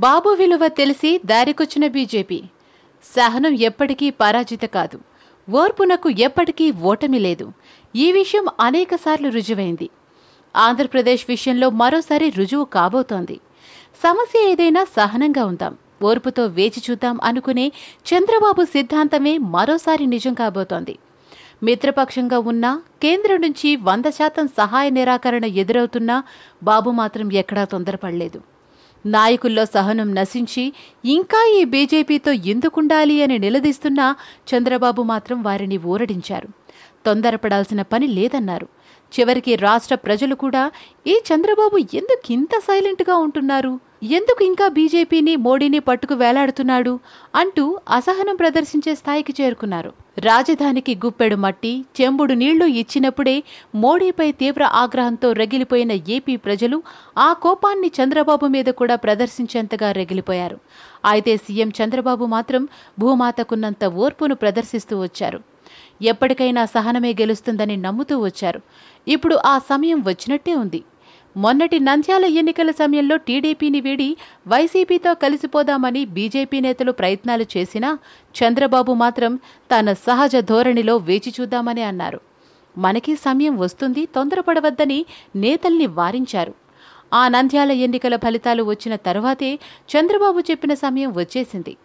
బాబు విలువ తెలిసి దారికొచ్చిన బీజేపీ. సహనం ఎప్పటికీ పరాజిత కాదు. ఓర్పునకు ఎప్పటికీ ఓటమి లేదు. ఈ విషయం అనేకసార్లు రుజువైంది. ఆంధ్రప్రదేశ్ విషయంలో మరోసారి రుజువు కాబోతోంది. సమస్య ఏదైనా సహనంగా ఉందాం. ఓర్పుతో వేచి చూద్దాం అనుకునే చంద్రబాబు సిద్ధాంతమే మరోసారి నిజం కాబోతోంది. మిత్రపక్షంగా ఉన్నా కేంద్రం నుంచి వంద శాతం సహాయ నిరాకరణ ఎదురవుతున్నా బాబు మాత్రం ఎక్కడా తొందరపడలేదు. నాయకుల్లో సహనం నశించి ఇంకా ఈ బీజేపీతో ఎందుకుండాలి అని నిలదీస్తున్నా చంద్రబాబు మాత్రం వారిని ఊరడించారు. తొందరపడాల్సిన పని లేదన్నారు. చివరికి రాష్ట్ర ప్రజలు కూడా ఈ చంద్రబాబు ఎందుకు ఇంత సైలెంట్గా ఉంటున్నారు? ఎందుకు ఇంకా బీజేపీని మోడీని పట్టుకు వేలాడుతున్నాడు? అంటూ అసహనం ప్రదర్శించే స్థాయికి చేరుకున్నారు. రాజధానికి గుప్పెడు మట్టి చెంబుడు నీళ్ళు ఇచ్చినప్పుడే మోడీపై తీవ్ర ఆగ్రహంతో రగిలిపోయిన ఏపీ ప్రజలు ఆ కోపాన్ని చంద్రబాబు మీద కూడా ప్రదర్శించేంతగా రగిలిపోయారు. అయితే సీఎం చంద్రబాబు మాత్రం భూమాతకున్నంత ఓర్పును ప్రదర్శిస్తూ వచ్చారు. ఎప్పటికైనా సహనమే గెలుస్తుందని నమ్ముతూ వచ్చారు. ఇప్పుడు ఆ సమయం వచ్చినట్టే ఉంది. మొన్నటి నంద్యాల ఎన్నికల సమయంలో టీడీపీని వీడి వైసీపీతో కలిసిపోదామని బీజేపీ నేతలు ప్రయత్నాలు చేసినా చంద్రబాబు మాత్రం తన సహజ ధోరణిలో వేచి చూద్దామని అన్నారు. మనకి సమయం వస్తుంది తొందరపడవద్దని నేతల్ని వారించారు. ఆ నంద్యాల ఎన్నికల ఫలితాలు వచ్చిన తరువాతే చంద్రబాబు చెప్పిన సమయం వచ్చేసింది.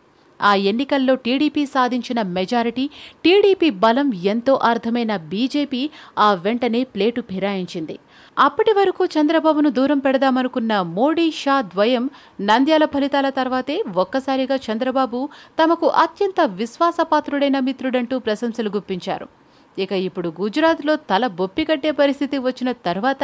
ఆ ఎన్నికల్లో టీడీపీ సాధించిన మెజారిటీ టీడీపీ బలం ఎంతో అర్థమైన బీజేపీ ఆ వెంటనే ప్లేటు ఫిరాయించింది. అప్పటి వరకు చంద్రబాబును దూరం పెడదామనుకున్న మోడీ షా ద్వయం నంద్యాల ఫలితాల తర్వాతే ఒక్కసారిగా చంద్రబాబు తమకు అత్యంత విశ్వాసపాత్రుడైన మిత్రుడంటూ ప్రశంసలు గుప్పించారు. ఇక ఇప్పుడు గుజరాత్లో తల బొప్పి కట్టే పరిస్థితి వచ్చిన తర్వాత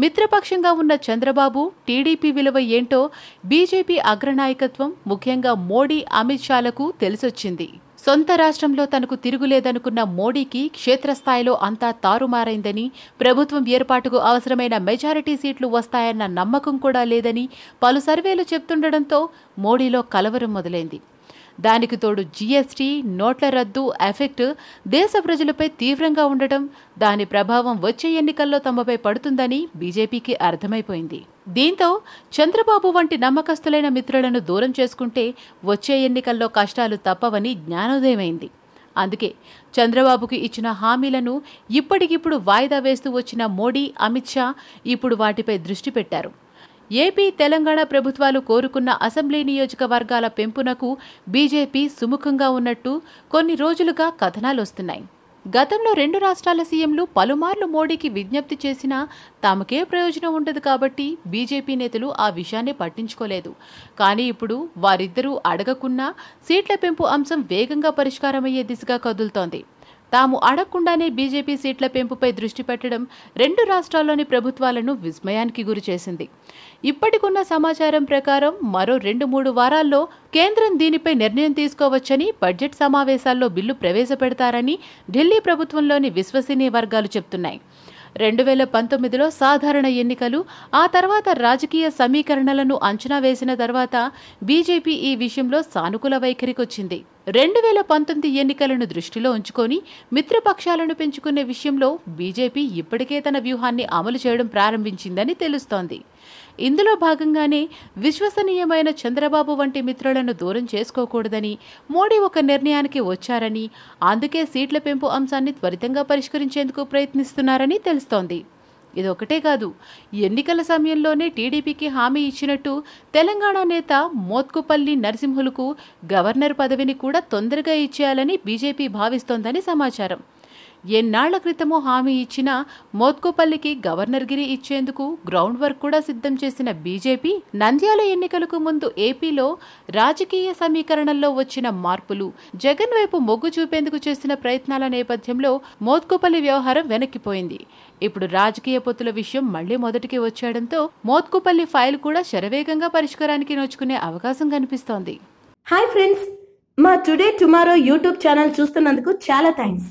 మిత్రపక్షంగా ఉన్న చంద్రబాబు టీడీపీ విలువ ఏంటో బీజేపీ అగ్రనాయకత్వం ముఖ్యంగా మోడీ అమిత్ షాలకు తెలిసొచ్చింది. సొంత రాష్ట్రంలో తనకు తిరుగులేదనుకున్న మోడీకి క్షేత్రస్థాయిలో అంతా తారుమారైందని ప్రభుత్వం ఏర్పాటుకు అవసరమైన మెజారిటీ సీట్లు వస్తాయన్న నమ్మకం కూడా లేదని పలు సర్వేలు చెప్తుండటంతో మోడీలో కలవరం మొదలైంది. దానికి తోడు జీఎస్టీ నోట్ల రద్దు ఎఫెక్ట్ దేశ ప్రజలపై తీవ్రంగా ఉండటం దాని ప్రభావం వచ్చే ఎన్నికల్లో తమపై పడుతుందని బీజేపీకి అర్థమైపోయింది. దీంతో చంద్రబాబు వంటి నమ్మకస్తులైన మిత్రులను దూరం చేసుకుంటే వచ్చే ఎన్నికల్లో కష్టాలు తప్పవని జ్ఞానోదయమైంది. అందుకే చంద్రబాబుకు ఇచ్చిన హామీలను ఇప్పటికిప్పుడు వాయిదా వేస్తూ వచ్చిన మోడీ అమిత్ షా ఇప్పుడు వాటిపై దృష్టి పెట్టారు. ఏపీ తెలంగాణ ప్రభుత్వాలు కోరుకున్న అసెంబ్లీ నియోజకవర్గాల పెంపునకు బీజేపీ సుముఖంగా ఉన్నట్టు కొన్ని రోజులుగా కథనాలొస్తున్నాయి. గతంలో రెండు రాష్ట్రాల సీఎంలు పలుమార్లు మోడీకి విజ్ఞప్తి చేసినా తమకే ప్రయోజనం ఉండదు కాబట్టి బీజేపీ నేతలు ఆ విషయాన్ని పట్టించుకోలేదు. కానీ ఇప్పుడు వారిద్దరూ అడగకున్నా సీట్ల పెంపు అంశం వేగంగా పరిష్కారమయ్యే దిశగా కదులుతోంది. తాము అడగకుండానే బీజేపీ సీట్ల పెంపుపై దృష్టి పెట్టడం రెండు రాష్ట్రాల్లోని ప్రభుత్వాలను విస్మయానికి గురిచేసింది ఇప్పటికున్న సమాచారం ప్రకారం మరో రెండు మూడు వారాల్లో కేంద్రం దీనిపై నిర్ణయం తీసుకోవచ్చని బడ్జెట్ సమావేశాల్లో బిల్లు ప్రవేశపెడతారని ఢిల్లీ ప్రభుత్వంలోని విశ్వసనీయ వర్గాలు చెబుతున్నాయి రెండు వేల పంతొమ్మిదిలో సాధారణ ఎన్నికలు ఆ తర్వాత రాజకీయ సమీకరణలను అంచనా వేసిన తర్వాత బీజేపీ ఈ విషయంలో సానుకూల వైఖరికొచ్చింది. రెండు వేల పంతొమ్మిది ఎన్నికలను దృష్టిలో ఉంచుకొని మిత్రపక్షాలను పెంచుకునే విషయంలో బీజేపీ ఇప్పటికే తన వ్యూహాన్ని అమలు చేయడం ప్రారంభించిందని తెలుస్తోంది. ఇందులో భాగంగానే విశ్వసనీయమైన చంద్రబాబు వంటి మిత్రులను దూరం చేసుకోకూడదని మోడీ ఒక నిర్ణయానికి వచ్చారని అందుకే సీట్ల పెంపు అంశాన్ని త్వరితంగా పరిష్కరించేందుకు ప్రయత్నిస్తున్నారని తెలుస్తోంది. ఇదొకటే కాదు ఎన్నికల సమయంలోనే టీడీపీకి హామీ ఇచ్చినట్టు తెలంగాణ నేత మోత్కుపల్లి నరసింహులకు గవర్నర్ పదవిని కూడా తొందరగా ఇచ్చేయాలని బీజేపీ భావిస్తోందని సమాచారం. ఎన్నాళ్ళ క్రితమో హామీ ఇచ్చిన మోత్కుపల్లికి గవర్నర్ గవర్నర్గిరి ఇచ్చేందుకు గ్రౌండ్ వర్క్ కూడా సిద్ధం చేసిన బీజేపీ నంద్యాల ఎన్నికలకు ముందు ఏపీలో రాజకీయ సమీకరణల్లో వచ్చిన మార్పులు జగన్ వైపు మొగ్గు చూపేందుకు చేసిన ప్రయత్నాల నేపథ్యంలో మోత్కోపల్లి వ్యవహారం వెనక్కిపోయింది. ఇప్పుడు రాజకీయ పొత్తుల విషయం మళ్ళీ మొదటికి వచ్చేయడంతో మోత్కుపల్లి ఫైల్ కూడా శరవేగంగా పరిష్కారానికి నోచుకునే అవకాశం కనిపిస్తోంది. హాయ్ ఫ్రెండ్స్ మా టుడే టుమారో యూట్యూబ్ ఛానల్ చూస్తున్నందుకు చాలా థ్యాంక్స్